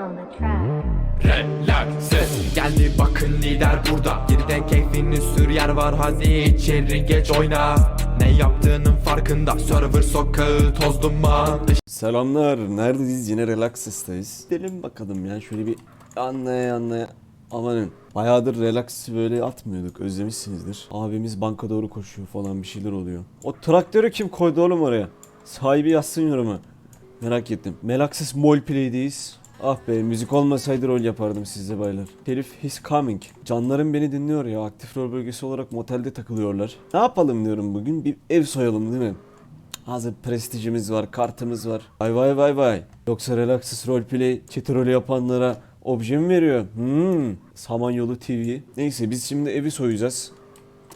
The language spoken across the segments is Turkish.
on the track. Relaxes Geldi bakın lider burada Geride keyfini sür yer var hadi içeri geç oyna Ne yaptığının farkında Server sokağı toz duman Selamlar. Neredeyiz? Yine Relaxes'teyiz. Gidelim bakalım ya. Şöyle bir anlaya anlaya. Amanın. Bayağıdır relax böyle atmıyorduk. Özlemişsinizdir. Abimiz banka doğru koşuyor falan bir şeyler oluyor. O traktörü kim koydu oğlum oraya? Sahibi yazsın yorumu. Merak ettim. Melaxis Mall Play'deyiz. Ah be müzik olmasaydı rol yapardım sizle baylar. Herif he's coming. Canlarım beni dinliyor ya. Aktif rol bölgesi olarak motelde takılıyorlar. Ne yapalım diyorum bugün? Bir ev soyalım değil mi? Hazır prestijimiz var, kartımız var. Vay vay vay vay. Yoksa Relaxes Roleplay çete rolü yapanlara obje mi veriyor? Hmm. Samanyolu TV. Neyse biz şimdi evi soyacağız.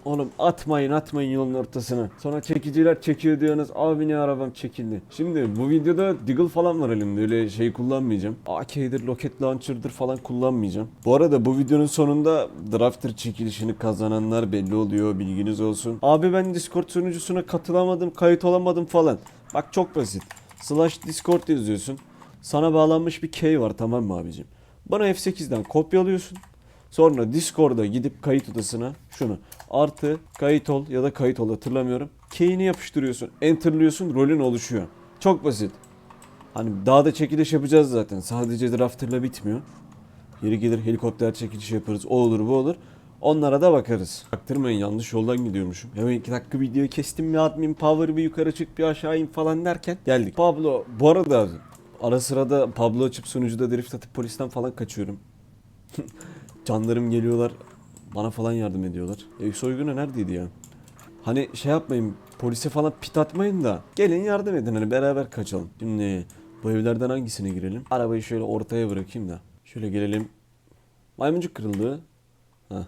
Oğlum atmayın atmayın yolun ortasına. Sonra çekiciler çekiyor diyorsunuz. Abi ne arabam çekildi. Şimdi bu videoda Deagle falan var elimde. Öyle şey kullanmayacağım. AK'dir, Rocket Launcher'dır falan kullanmayacağım. Bu arada bu videonun sonunda Drafter çekilişini kazananlar belli oluyor. Bilginiz olsun. Abi ben Discord sunucusuna katılamadım, kayıt olamadım falan. Bak çok basit. Slash Discord yazıyorsun. Sana bağlanmış bir key var tamam mı abicim? Bana F8'den kopyalıyorsun. Sonra Discord'a gidip kayıt odasına şunu artı kayıt ol ya da kayıt ol hatırlamıyorum. Key'ini yapıştırıyorsun. Enter'lıyorsun rolün oluşuyor. Çok basit. Hani daha da çekiliş yapacağız zaten. Sadece drafter'la bitmiyor. Yeri gelir helikopter çekiliş yaparız. O olur bu olur. Onlara da bakarız. Baktırmayın yanlış yoldan gidiyormuşum. Hemen iki dakika videoyu kestim mi admin power bir yukarı çık bir aşağı in falan derken geldik. Pablo bu arada ara sırada Pablo açıp sunucuda drift atıp polisten falan kaçıyorum. Canlarım geliyorlar. Bana falan yardım ediyorlar. Ev soygunu neredeydi ya? Hani şey yapmayın. Polise falan pit atmayın da. Gelin yardım edin hani beraber kaçalım. Şimdi bu evlerden hangisine girelim? Arabayı şöyle ortaya bırakayım da. Şöyle gelelim. Maymuncuk kırıldı. Ha.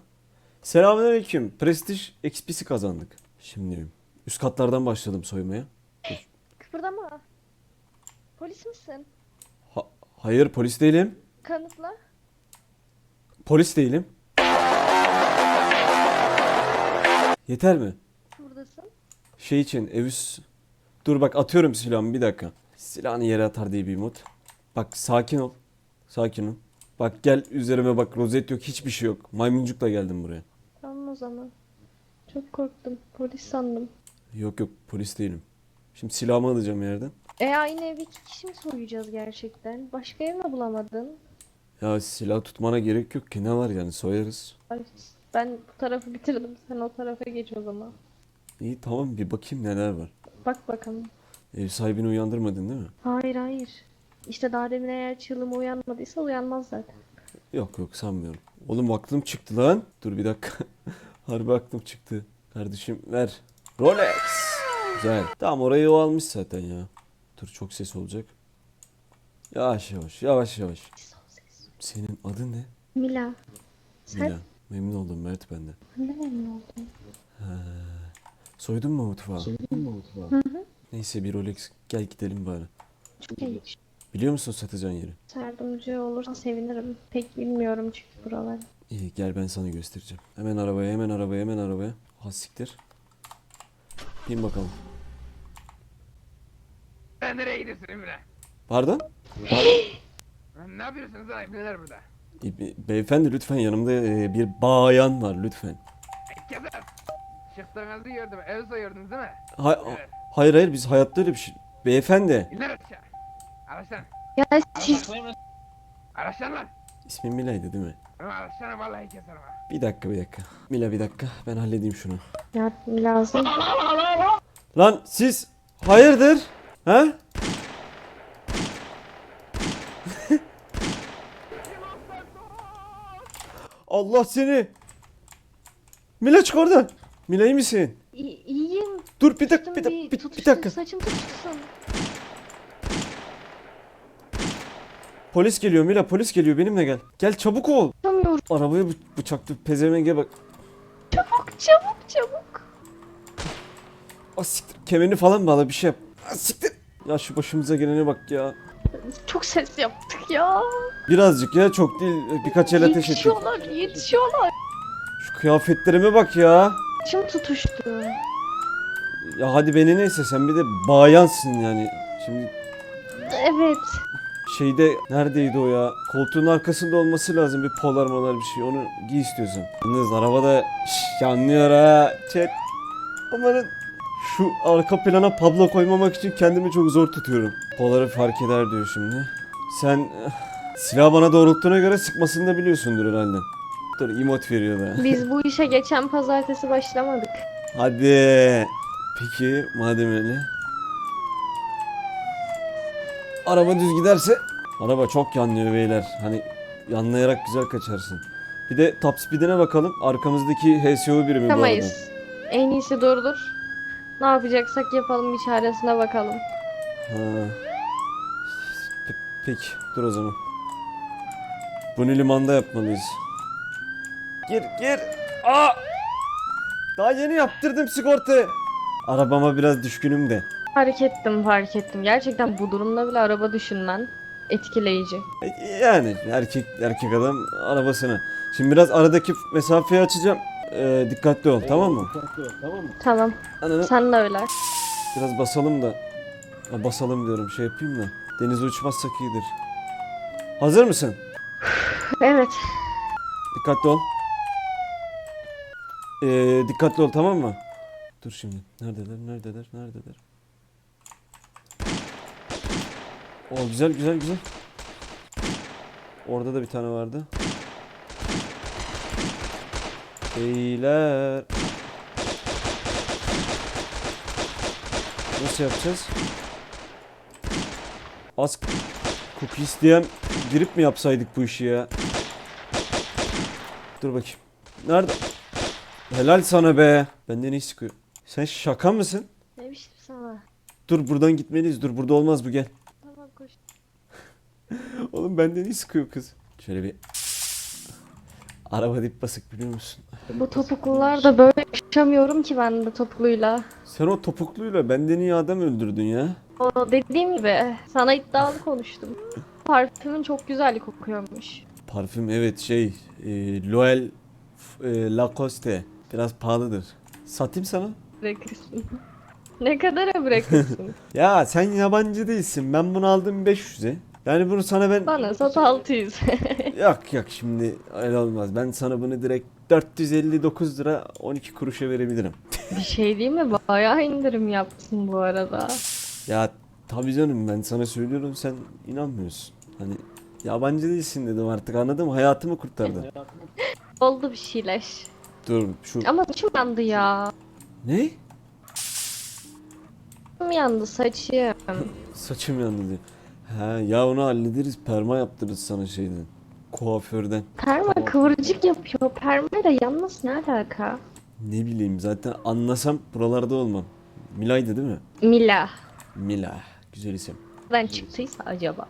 Selamünaleyküm. Prestij XP'si kazandık. Şimdi üst katlardan başladım soymaya. Kıpırdama. Polis misin? Ha- hayır polis değilim. Kanıtla. Polis değilim. Yeter mi? Buradasın. Şey için ev üst... Dur bak atıyorum silahımı bir dakika. Silahını yere atar diye bir mod. Bak sakin ol. Sakin ol. Bak gel üzerime bak rozet yok hiçbir şey yok. Maymuncukla geldim buraya. Tamam o zaman. Çok korktum. Polis sandım. Yok yok polis değilim. Şimdi silahımı alacağım yerden. E aynı evi iki kişi mi soyacağız gerçekten? Başka ev mi bulamadın? Ya silah tutmana gerek yok ki ne var yani soyarız. Ay, ben bu tarafı bitirdim. Sen o tarafa geç o zaman. İyi tamam bir bakayım neler var. Bak bakalım. Ev sahibini uyandırmadın değil mi? Hayır hayır. İşte daha demin eğer çığlığım uyanmadıysa uyanmaz zaten. Yok yok sanmıyorum. Oğlum aklım çıktı lan. Dur bir dakika. Harbi aklım çıktı. Kardeşim ver. Rolex. Güzel. Tamam orayı o almış zaten ya. Dur çok ses olacak. Yavaş yavaş yavaş yavaş. Senin adın ne? Mila. Sen Mila. Memnun oldum Mert benden. ne memnun oldun? Soydun mu mutfağı? Neyse bir Rolex. Gel gidelim bari. Çok iyi. Biliyor musun satacağın yeri? Yardımcı olursan sevinirim. Pek bilmiyorum çünkü buraları. İyi gel ben sana göstereceğim. Hemen arabaya hemen arabaya hemen arabaya. Ha siktir. Bin bakalım. Sen nereye gidiyorsun Emre? Pardon? Ne yapıyorsunuz lan Emreler burada? E, be- Beyefendi lütfen yanımda e, bir bayan var lütfen. Keser. Çıktığınızı gördüm. Ev soyuyordunuz değil mi? Ha- Evet. hayır hayır biz hayatta öyle bir şey. Beyefendi. İnler aşağı. Araçtan. Ya siz Araçtan lan. İsmin Mila'ydı değil mi? Ama araçtan vallahi keserim ha. Bir dakika bir dakika. Mila bir dakika ben halledeyim şunu. yardım lazım. Lan siz hayırdır? Ha? Allah seni. Mila çık oradan. Mila iyi misin? İyi, iyiyim. Dur bir dakika Tuttum bir, dakika, bir, bir tutuştum, dakika. Saçım tutuşsun. Polis geliyor Mila polis geliyor benimle gel. Gel çabuk ol. Tutamıyorum. Arabaya bı- bıçaktı pezevenge bak. Çabuk çabuk çabuk. Ah siktir kemerini falan bağla bir şey yap. Ah siktir. Ya şu başımıza gelene bak ya. Çok ses yaptık ya. Birazcık ya çok değil birkaç el ateş ettik. Yetişiyorlar yetişiyorlar. Şu kıyafetlerime bak ya. Saçım tutuştu. Ya hadi beni neyse sen bir de bayansın yani. Şimdi Evet. Şeyde neredeydi o ya? Koltuğun arkasında olması lazım bir polar molar bir şey. Onu giy istiyorsan. Yalnız arabada şş, yanlıyor ha. Chat. Amanın. Şu arka plana Pablo koymamak için kendimi çok zor tutuyorum. Polar'ı fark eder diyor şimdi. Sen eh, silah bana doğrulttuğuna göre sıkmasını da biliyorsundur herhalde. Dur emot veriyor da. Biz bu işe geçen pazartesi başlamadık. Hadi. Peki madem öyle. Araba düz giderse araba çok yanlıyor beyler. Hani yanlayarak güzel kaçarsın. Bir de top speed'ine bakalım. Arkamızdaki HSO birimi bu arada. En iyisi durdur. Ne yapacaksak yapalım bir çaresine bakalım. Ha. Pe- peki dur o zaman. Bunu limanda yapmalıyız. Gir gir. Aa! Daha yeni yaptırdım sigortayı. Arabama biraz düşkünüm de. Fark ettim fark ettim. Gerçekten bu durumda bile araba düşünmen etkileyici. E, Yani erkek erkek adam arabasına. Şimdi biraz aradaki mesafeyi açacağım. Ee, dikkatli ol tamam mı? Tamam. Ananı Sen de öyle. biraz basalım da. Ha, basalım diyorum şey yapayım da. Denize uçmazsak iyidir. Hazır mısın? Evet. Dikkatli ol. Ee, dikkatli ol tamam mı? Dur şimdi. Neredeler? Neredeler? Neredeler? O güzel güzel güzel. Orada da bir tane vardı. Beyler. Nasıl yapacağız? Az cookie isteyen girip mi yapsaydık bu işi ya? Dur bakayım. Nerede? Helal sana be. Benden iyi sıkıyor. Sen şaka mısın? Ne biçim sana? Dur buradan gitmeliyiz. Dur burada olmaz bu gel. Tamam koş. Oğlum benden iyi sıkıyor kız. Şöyle bir araba dip basık biliyor musun? Bu topuklular böyle yaşamıyorum ki ben de topukluyla. Sen o topukluyla benden iyi adam öldürdün ya. O dediğim gibi sana iddialı konuştum. Parfümün çok güzel kokuyormuş. Parfüm evet şey e, Loel e, Lacoste. Biraz pahalıdır. Satayım sana. Bırakırsın. ne kadara bırakırsın? Ya sen yabancı değilsin. Ben bunu aldım 500'e. Yani bunu sana ben Bana sat 600. Yok yok şimdi öyle olmaz. Ben sana bunu direkt 459 lira 12 kuruşa verebilirim. Bir şey değil mi? Bayağı indirim yaptın bu arada. Ya tabii canım ben sana söylüyorum sen inanmıyorsun. Hani yabancı değilsin dedim artık anladım hayatımı kurtardın. Oldu bir şeyler. Dur şu Ama saçım yandı ya. ne? Saçım yandı saçım. Saçım yandı diyor. Ha ya onu hallederiz perma yaptırırız sana şeyden. Kuaförden. Perma kıvırcık yapıyor. Permayla yanmaz ne alaka? Ne bileyim zaten anlasam buralarda olmam. Milay'dı değil mi? Mila. Mila. Güzel isim. Nereden çıktıysa acaba?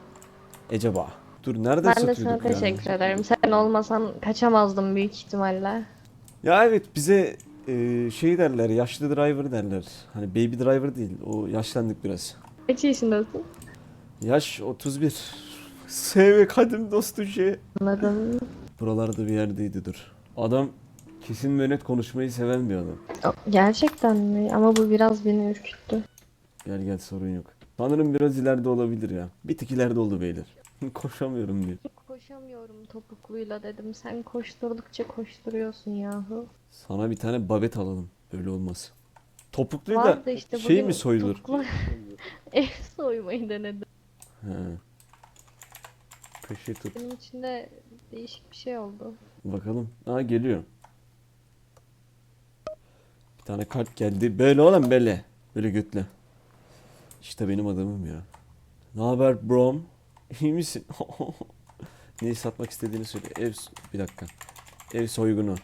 Eceba. Dur nereden Ben de sana ya? teşekkür ederim. Sen olmasan kaçamazdım büyük ihtimalle. Ya evet bize e, şey derler yaşlı driver derler. Hani baby driver değil o yaşlandık biraz. Kaç yaşındasın? Yaş 31. Sev kadim dostu şey. Anladım. Buralarda bir yerdeydi dur. Adam kesin ve net konuşmayı seven bir adam. Gerçekten mi? Ama bu biraz beni ürküttü. Gel gel sorun yok. Sanırım biraz ileride olabilir ya. Bir tık ileride oldu beyler. Koşamıyorum diyor. Koşamıyorum topukluyla dedim. Sen koşturdukça koşturuyorsun yahu. Sana bir tane babet alalım. Böyle olmaz. Topukluyla Vardı işte şey bugün mi soyulur? topuklu- Ev soymayı denedim. He. Köşe tut. Benim içinde değişik bir şey oldu. Bakalım. Aa geliyor. Bir tane kart geldi. Böyle oğlum böyle. Böyle götle. İşte benim adamım ya. Ne haber brom? İyi misin? Neyi satmak istediğini söyle. Ev bir dakika. Ev soygunu.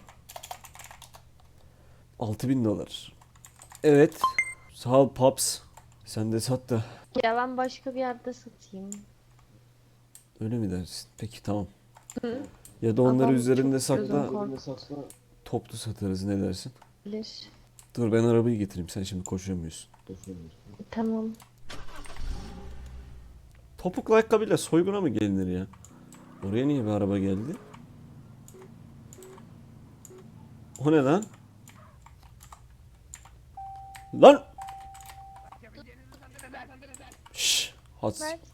6000 dolar. Evet. Sağ ol Pops. Sen de sat da. Ya ben başka bir yerde satayım. Öyle mi dersin? Peki tamam. Ya da onları Adam üzerinde çok gözüm sakla. Toplu satarız ne dersin? Bilir. Dur ben arabayı getireyim. Sen şimdi koşamıyorsun. Tamam. Topuklu ayakkabıyla soyguna mı gelinir ya? Oraya niye bir araba geldi? O ne lan? Lan! Şşş! Has. Mert.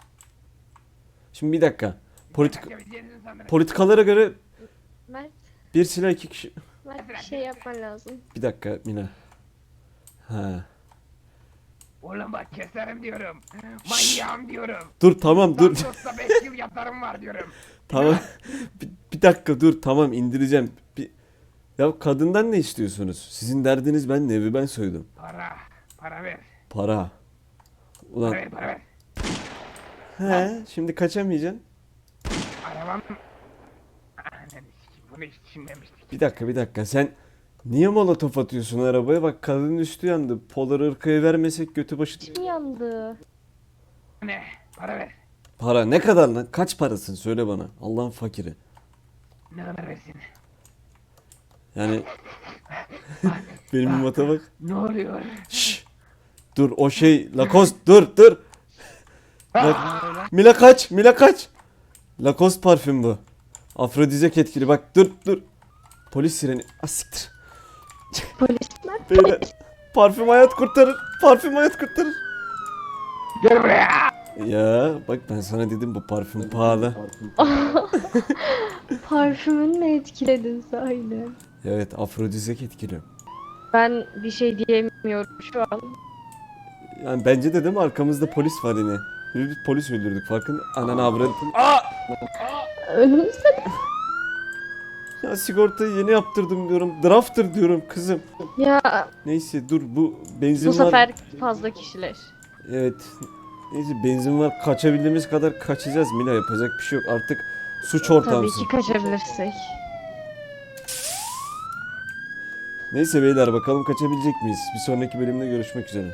Şimdi bir dakika. Politik politikalara göre Mert, bir silah iki kişi. Mert bir şey yapman lazım. Bir dakika Mina. Ha. Oğlum bak keserim diyorum. Manyağım diyorum. Dur tamam dur. Santos'ta 5 yıl yatarım var diyorum. tamam. bir, bir dakika dur tamam indireceğim. Bir... Ya kadından ne istiyorsunuz? Sizin derdiniz ben evi ben soydum. Para. Para ver. Para. Ulan Para ver para ver. He şimdi kaçamayacaksın. Arabam... Ananı sikeyim bunu hiç düşünmemiştik. Bir dakika bir dakika sen niye molotof atıyorsun arabaya? Bak kadının üstü yandı. Polar ırkaya vermesek götü başı... Kim yandı? Ne? Para ver. Para ne kadar lan? Kaç parasın söyle bana. Allah'ın fakiri. Ne kadar versin? Yani benim mata bak. Ne oluyor? Şşş. Dur o şey Lacoste dur dur. La- Mila kaç Mila kaç. Lacoste parfüm bu. Afrodizyak etkili bak dur dur. Polis sireni. Asiktir. Polisler. Beyler. Parfüm hayat kurtarır. Parfüm hayat kurtarır. Gel buraya. Ya bak ben sana dedim bu parfüm pahalı. Parfümünle etkiledin sahiden. Evet afrodizyak etkili. Ben bir şey diyemiyorum şu an. Yani bence de değil mi arkamızda polis var yine. Bir polis öldürdük farkın. Ananı avradın. Önümüzde Ya sigortayı yeni yaptırdım diyorum. Drafter diyorum kızım. ya Neyse dur bu benzin bu var. sefer fazla kişiler. Evet. Neyse benzin var. Kaçabildiğimiz kadar kaçacağız Mila yapacak bir şey yok. Artık suç Tabii ortağımsın. ki kaçabilirsek. Neyse beyler bakalım kaçabilecek miyiz? Bir sonraki bölümde görüşmek üzere.